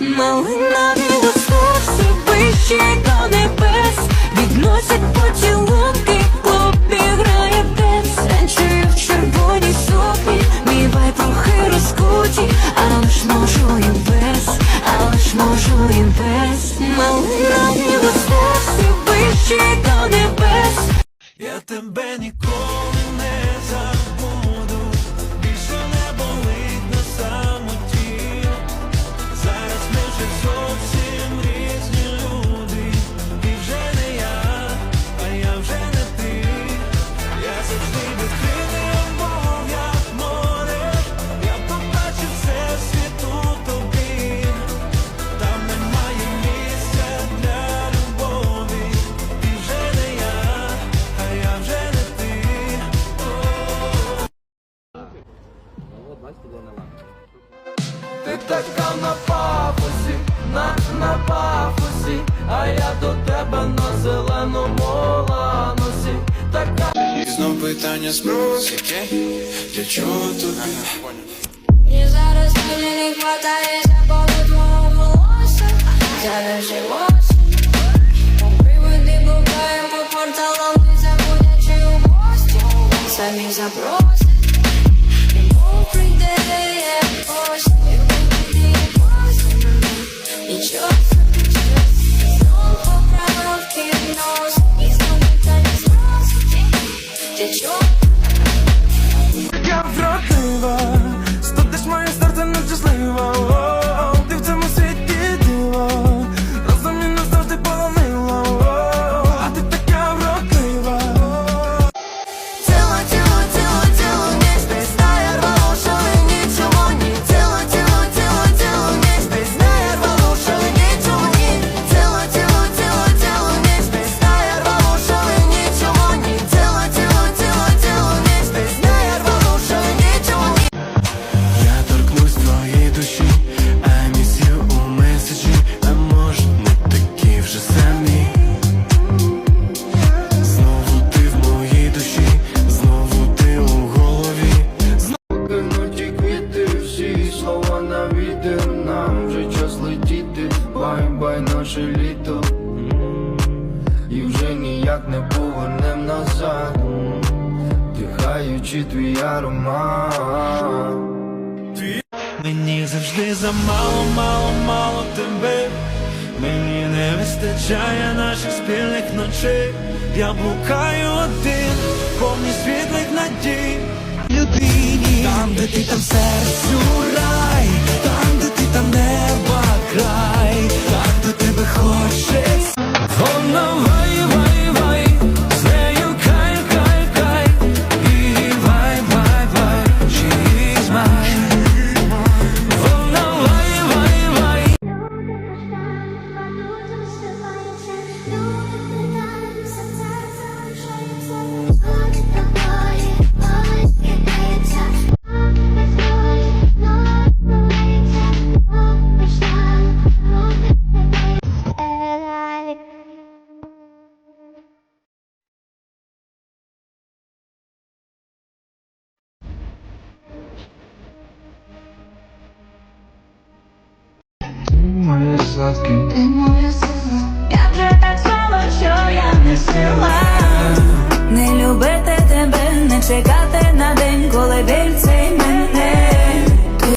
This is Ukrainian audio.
Малина від усу всі вище до небес відносять поцілунок Хеллоуін пес Малий Я тебе ніколи не забуду. нас було на. Ти така на пафосі, на, на пафосі, а я до тебе на зеленому ланосі. Така... І знов питання спрос. Для чого тут? І зараз мені не хватає за полот мого волосся, зараз живося. Приводи букаємо порталом, не забудячи у гості, самі запросять. нам вже час летіти, бай-бай наше літо, і вже ніяк не повернем назад, дихаючи твій аромат. Мені завжди замало, мало, мало тебе, мені не вистачає наших спільних ночей, я блукаю один, повний світлих надій, людині, там, де ти там серцю. сладким. Ти моя сила, я вже так знала, що я не сила. Не любити тебе, не чекати.